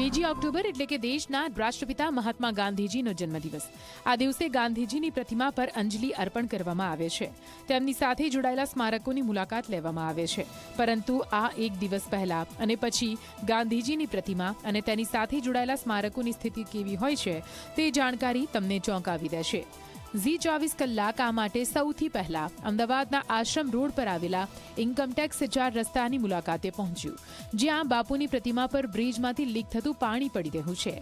બીજી ઓક્ટોબર એટલે કે દેશના રાષ્ટ્રપિતા મહાત્મા ગાંધીજીનો જન્મદિવસ. આ દિવસે ગાંધીજીની પ્રતિમા પર અંજલિ અર્પણ કરવામાં આવે છે. તેમની સાથે જોડાયેલા સ્મારકોની મુલાકાત લેવામાં આવે છે. પરંતુ આ એક દિવસ પહેલા અને પછી ગાંધીજીની પ્રતિમા અને તેની સાથે જોડાયેલા સ્મારકોની સ્થિતિ કેવી હોય છે તે જાણકારી તમને ચોંકાવી દેશે. ઝી ચોવીસ કલાક આ માટે સૌથી પહેલા અમદાવાદના આશ્રમ રોડ પર આવેલા ઇન્કમટેક્સ ચાર રસ્તાની મુલાકાતે પહોંચ્યું, જ્યાં બાપુની પ્રતિમા પર બ્રિજમાંથી લીક થતું પાણી પડી રહ્યું છે.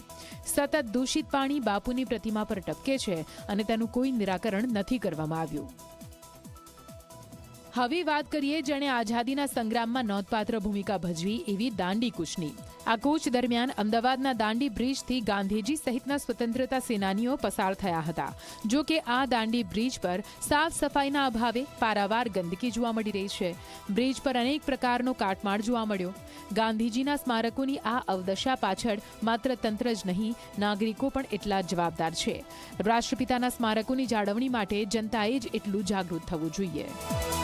સતત દૂષિત પાણી બાપુની પ્રતિમા પર ટપકે છે અને તેનું કોઈ નિરાકરણ નથી કરવામાં આવ્યું. હવે વાત કરીએ જેણે આઝાદીના સંગ્રામમાં નોંધપાત્ર ભૂમિકા ભજવી એવી દાંડી કૂચની. આ કૂચ દરમિયાન અમદાવાદના દાંડી બ્રિજથી ગાંધીજી સહિતના સ્વતંત્રતા સેનાનીઓ પસાર થયા હતા. જો કે આ દાંડી બ્રિજ પર સાફ સફાઈના અભાવે પારાવાર ગંદકી જોવા મળી રહી છે. બ્રિજ પર અનેક પ્રકારનો કાટમાળ જોવા મળ્યો. ગાંધીજીના સ્મારકોની આ અવદશા પાછળ માત્ર તંત્ર જ નહીં, નાગરિકો પણ એટલા જ જવાબદાર છે. રાષ્ટ્રપિતાના સ્મારકોની જાળવણી માટે જનતાએ જ એટલું જાગૃત થવું જોઈએ.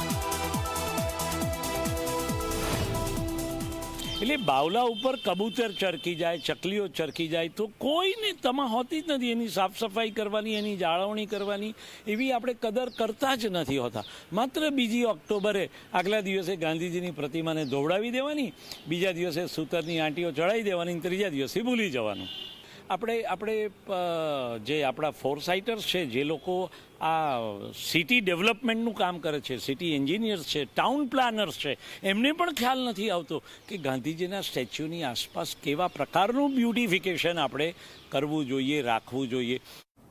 એટલે બાવલા ઉપર કબૂતર ચરકી જાય, ચકલીઓ ચરકી જાય, તો કોઈને તમા હોતી જ નથી એની સાફ સફાઈ કરવાની, એની જાળવણી કરવાની, એવી આપણે કદર કરતા જ નથી હોતા. માત્ર બીજી ઓક્ટોબરે આગલા દિવસે ગાંધીજીની પ્રતિમાને દોવડાવી દેવાની, બીજા દિવસે સૂતરની આંટીઓ ચડાવી દેવાની ત્રીજા દિવસે ભૂલી જવાનું. આપણે આપણે જે આપણા ફોરસાઇટર્સ છે, જે લોકો આ સિટી ડેવલપમેન્ટનું કામ કરે છે સિટી એન્જિનિયર્સ છે ટાઉન પ્લાનર્સ છે, એમને પણ ખ્યાલ નથી આવતો કે ગાંધીજીના સ્ટેચ્યુની આસપાસ કેવા પ્રકારનું બ્યુટિફિકેશન આપણે કરવું જોઈએ, રાખવું જોઈએ.